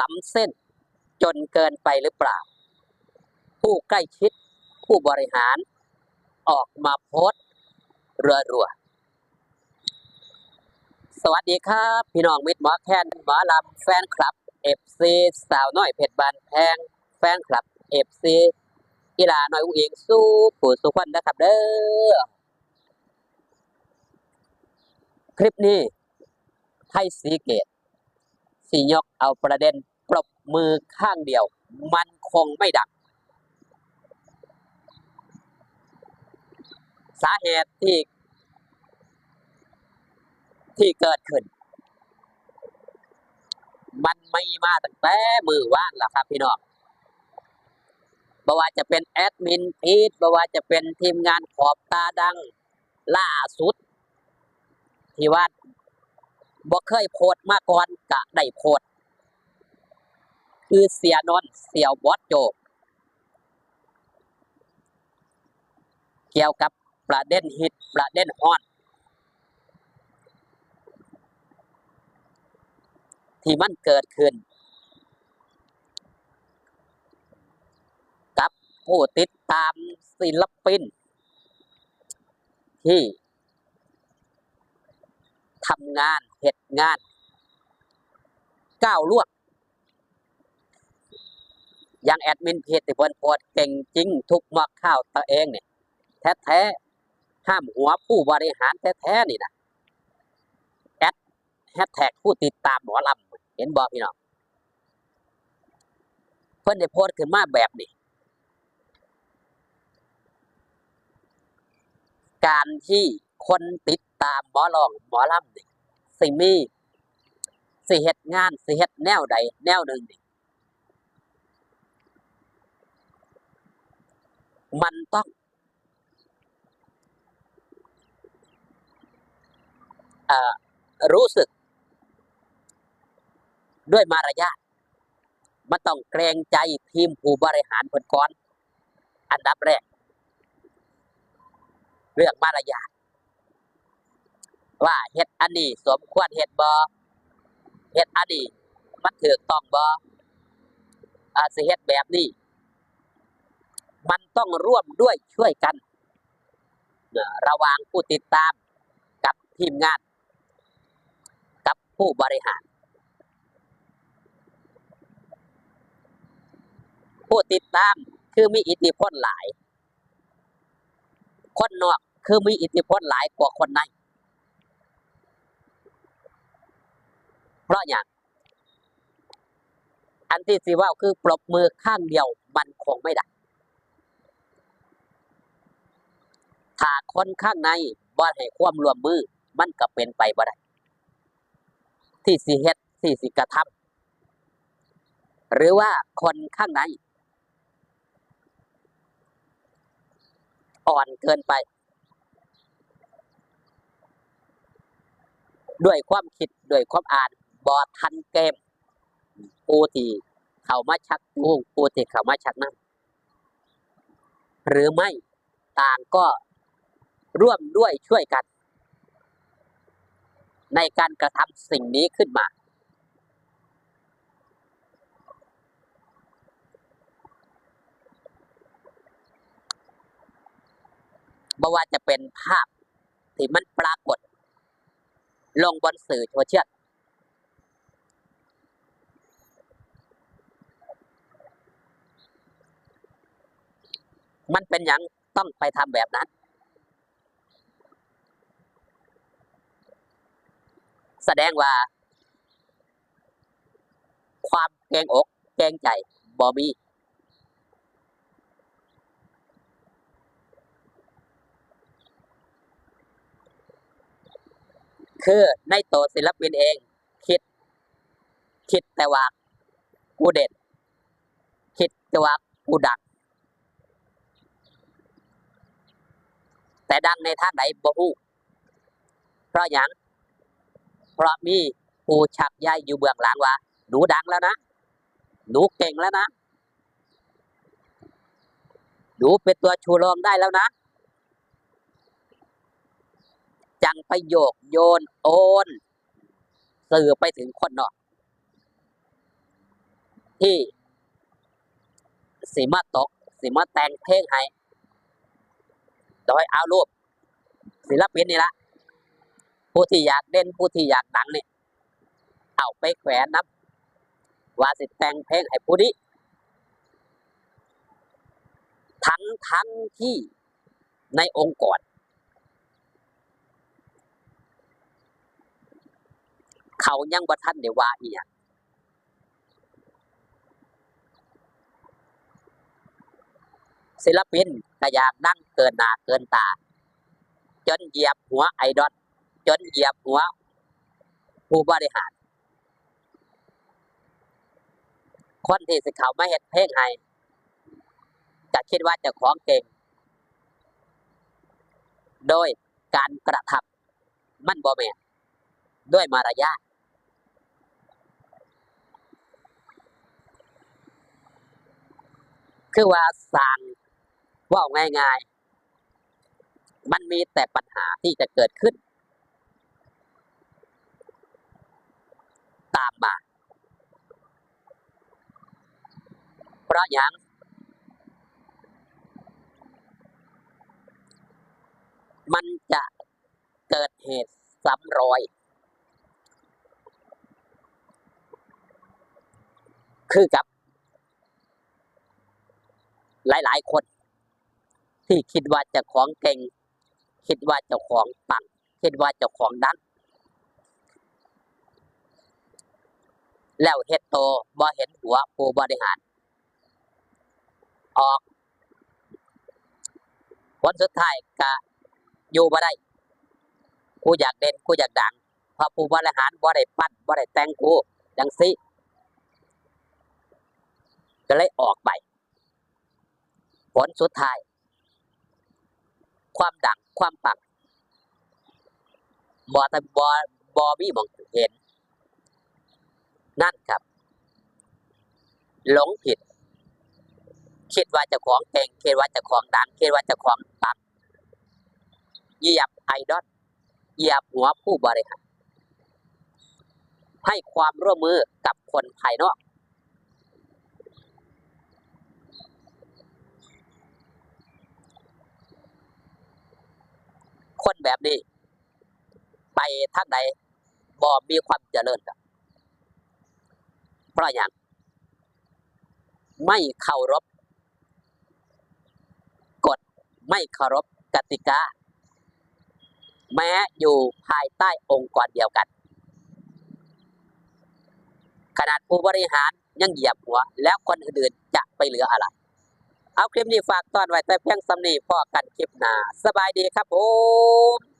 ล้ำเส้น จนเกินไปหรือเปล่า ผู้ใกล้ชิด ผู้บริหาร ออกมาโพสต์รัวๆสวัสดีครับ พี่น้องมิตรหมอแคนหมอลำแฟนคลับเอฟซีสาวน้อยเพชรบานแพง แฟนคลับเอฟซีกีฬาน้อยอุ้งอิงสู้ผู้สุขวัญนะครับเด้อคลิปนี้ไทยสีเกต สียกเอาประเด็นปรบมือข้างเดียว มันคงไม่ดัง สาเหตุที่ ที่เกิดขึ้น มันไม่มาตั้งแต่มือว่างแล้วครับพี่น้องบ่ว่าจะเป็นแอดมินพีทบ่ว่าจะเป็นทีมงานขอบตาดังล่าสุด ที่ว่า บ่เคยโพสมาก่อนกะได้โพสคือเสียนอนเสียวบอสโจเกี่ยวกับประเด็นฮิตประเด็นฮอตที่มันเกิดขึ้น กับผู้ติดตามศิลปิน ที่ ทำงานเหตุงานก้าวล่วงอย่างแอดมินเพจที่เพิ่นโพสเก่งจริง ทุกมักข้าวตัวเองเนี่ยแท้ๆห้ามหัวผู้บริหารแท้ๆนี่นะแอดแฮชแท็กผู้ติดตามหมอลำเห็นบอกพี่น้องเพิ่นได้โพสต์ขึ้นมาแบบนี้การที่คนติด ตามหมอลองหมอลำนี่สิมีสิเฮ็ดงานสิเฮ็ดแนวใดแนวหนึ่งนี่มันต้องเอ่อรู้สึก ด้วยมารยาทมันต้องเกรงใจทีมผู้บริหารเพิ่นก่อน อันดับแรก เรื่องมารยาท ว่าเฮ็ดอันนี้สมควรเฮ็ดบ่เฮ็ดอันนี้มันถูกต้องบ่อาสิเฮ็ดแบบนี้ มันต้องร่วมด้วยช่วยกัน ระหว่างผู้ติดตามกับทีมงาน กับผู้บริหาร ผู้ติดตามคือมีอิทธิพลหลาย คนนอกคือมีอิทธิพลหลายกว่าคนใน เพราะอย่างอันที่สิเว่าคือปรบมือข้างเดียวมันคงไม่ได้ถ้าคนข้างในบ่ให้ความรวมมือ มันก็เป็นไปบ่ได้ที่สิเฮ็ดที่สิกระทำหรือว่าคนข้างใน อ่อนเกินไป ด้วยความคิดด้วยความอ่าน บอทันเกมผู้ที่เขามาชักจูงผู้ที่เขามาชักนั่งหรือไม่ต่างก็ร่วมด้วยช่วยกัน ในการกระทำสิ่งนี้ขึ้นมา บ่ว่าจะเป็นภาพที่มันปรากฏ ลงบนสื่อโซเชียล มันเป็นอย่างต้องไปทำแบบนั้น แสดงว่า ความเกรงอกเกรงใจบ่มีคือในตัวศิลปินเอง คิด คิดแต่ว่ากูเด่นคิดแต่ว่ากูดัง แต่ดังในทางไหนบ่ฮู้เพราะหยังเพราะมีผู้ชักใยอยู่เบื้องหลังว่า หนูดังแล้วนะ หนูเก่งแล้วนะ หนูเป็นตัวชูโรงได้แล้วนะ จังไปโยกโยนโอน สื่อไปถึงคนนอกที่สีมาตกสีมาแต่งเพลงให้ โดยเอารูปศิลปินนี่ละผู้ที่อยากเด่นผู้ที่อยากดังนี่เอาไปแขวนนับว่าสิแต่งเพลงให้ผู้นี้ทั้งทั้งที่ในองค์กรเขายังบ่ทันได้ว่าอีหยังศิลปินก็อยากดังเกินหนาเกินตา จนเหยียบหัวไอดอลจนเหยียบหัว ผู้บริหาร คนที่สิเขาไมาเฮ็ดเพลงให้จะคิดว่าจะของเก่ง โดยการกระทำมันบ่แม่ด้วยมารยาทคือว่าสั่ง ว่าง่ายๆ มันมีแต่ปัญหาที่จะเกิดขึ้น ตามมา เพราะอย่างมันจะเกิดเหตุซ้ำรอย คือกับ หลาย ๆ คน ที่คิดว่าจะของเก่ง คิดว่าจ้าของปังคิดว่าจ้าของดังแล้วเฮ็ดโตบ่เห็นหัวผู้บริหาร ออกผลสุดท้ายก็อยู่บ่ได้กูอยากเด่นกูอยากดังพราะผู้บริหารบ่ได้ปั้นบ่ได้แต่งกูจังซีก็เลยออกไป ผลสุดท้าย ความดังความปังบ่ทันบ่บ่มีมองเห็น นั่นครับ หลงผิดคิดว่าจ้าของเก่งคิดว่าจ้าของดังคิดว่าจ้าของปังเหยียบไอดอลเหยียบหัวผู้บริหารให้ความร่วมมือกับคนภายนอก คนแบบนี้ ไปทางใดบ่มีความเจริญครับเพราะอย่าง ไม่เคารพกฎไม่เคารพกติกา แม้อยู่ภายใต้องค์กรเดียวกัน ขนาดผู้บริหารยังเหยียบหัว แล้วคนอื่นๆจะไปเหลืออะไร เอาคลิปนี้ฝากตอนไว้แต่เพียงสำนีพอกันคลิปหน้าสบายดีครับผม